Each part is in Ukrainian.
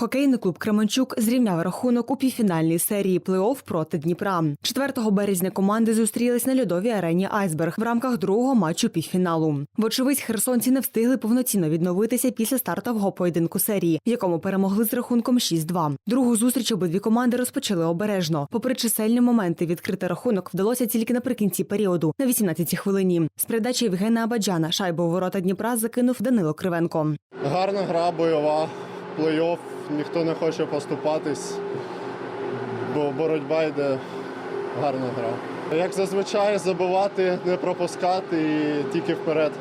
Хокейний клуб Кременчук зрівняв рахунок у півфінальній серії плей-офф проти Дніпра. 4 березня команди зустрілись на льодовій арені Айсберг в рамках другого матчу півфіналу. Вочевидь, херсонці не встигли повноцінно відновитися після стартового поєдинку серії, в якому перемогли з рахунком 6-2. Другу зустріч обидві команди розпочали обережно. Попри чисельні моменти, відкрити рахунок вдалося тільки наприкінці періоду, на 18-й хвилині. З передачі Євгена Абаджана шайбу у ворота Дніпра закинув Данило Кривенко. Гарна гра, бойова, плей-офф, ніхто не хоче поступатись, бо боротьба йде гарна гра. Як зазвичай, забивати, не пропускати і тільки вперед.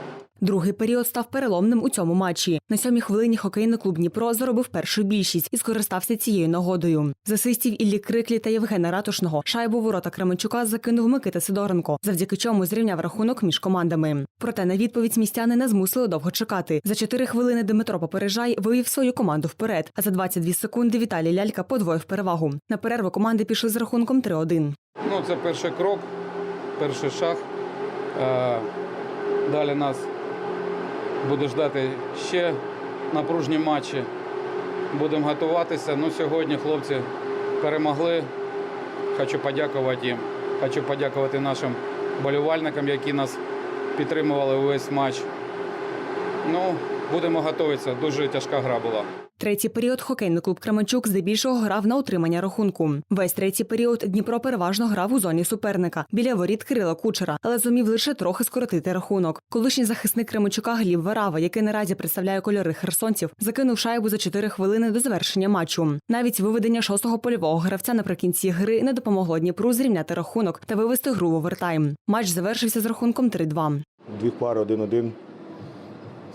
Другий період став переломним у цьому матчі. На сьомій хвилині хокейний клуб Дніпро заробив першу більшість і скористався цією нагодою. За свистів Іллі Криклі та Євгена Ратушного шайбу ворота Кременчука закинув Микита Сидоренко, завдяки чому зрівняв рахунок між командами. Проте на відповідь містяни не змусили довго чекати. За чотири хвилини Дмитро Попережай вивів свою команду вперед. А за 22 секунди Віталій Лялька подвоїв перевагу. На перерву команди пішли з рахунком 3-1. Ну, це перший крок, перший шаг. Е, Далі нас буде ждати ще напружні матчі. Будемо готуватися. Ну, сьогодні хлопці перемогли. Хочу подякувати їм. Хочу подякувати нашим болівальникам, які нас підтримували увесь матч. Ну, будемо готуватися. Дуже тяжка гра була. Третій період хокейний клуб Кременчук здебільшого грав на утримання рахунку. Весь третій період Дніпро переважно грав у зоні суперника біля воріт Кирила Кучера, але зумів лише трохи скоротити рахунок. Колишній захисник Кременчука Гліб Варава, який наразі представляє кольори херсонців, закинув шайбу за 4 хвилини до завершення матчу. Навіть виведення шостого польового гравця наприкінці гри не допомогло Дніпру зрівняти рахунок та вивести гру в овертайм. Матч завершився з рахунком 3-2. Дві пари один-один.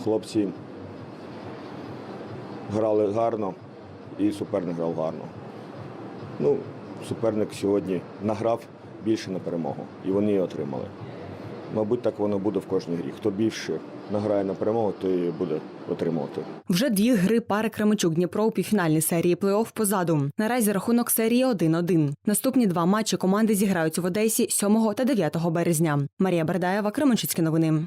Хлопці грали гарно і суперник грав гарно. Ну, суперник сьогодні награв більше на перемогу, і вони її отримали. Мабуть, так воно буде в кожній грі. Хто більше награє на перемогу, той буде отримувати. Вже дві гри пари Кременчук Дніпро у півфінальній серії плей-офф позаду. Наразі рахунок серії 1-1. Наступні два матчі команди зіграють в Одесі 7 та 9 березня. Марія Бердаєва, Кременчуцькі новини.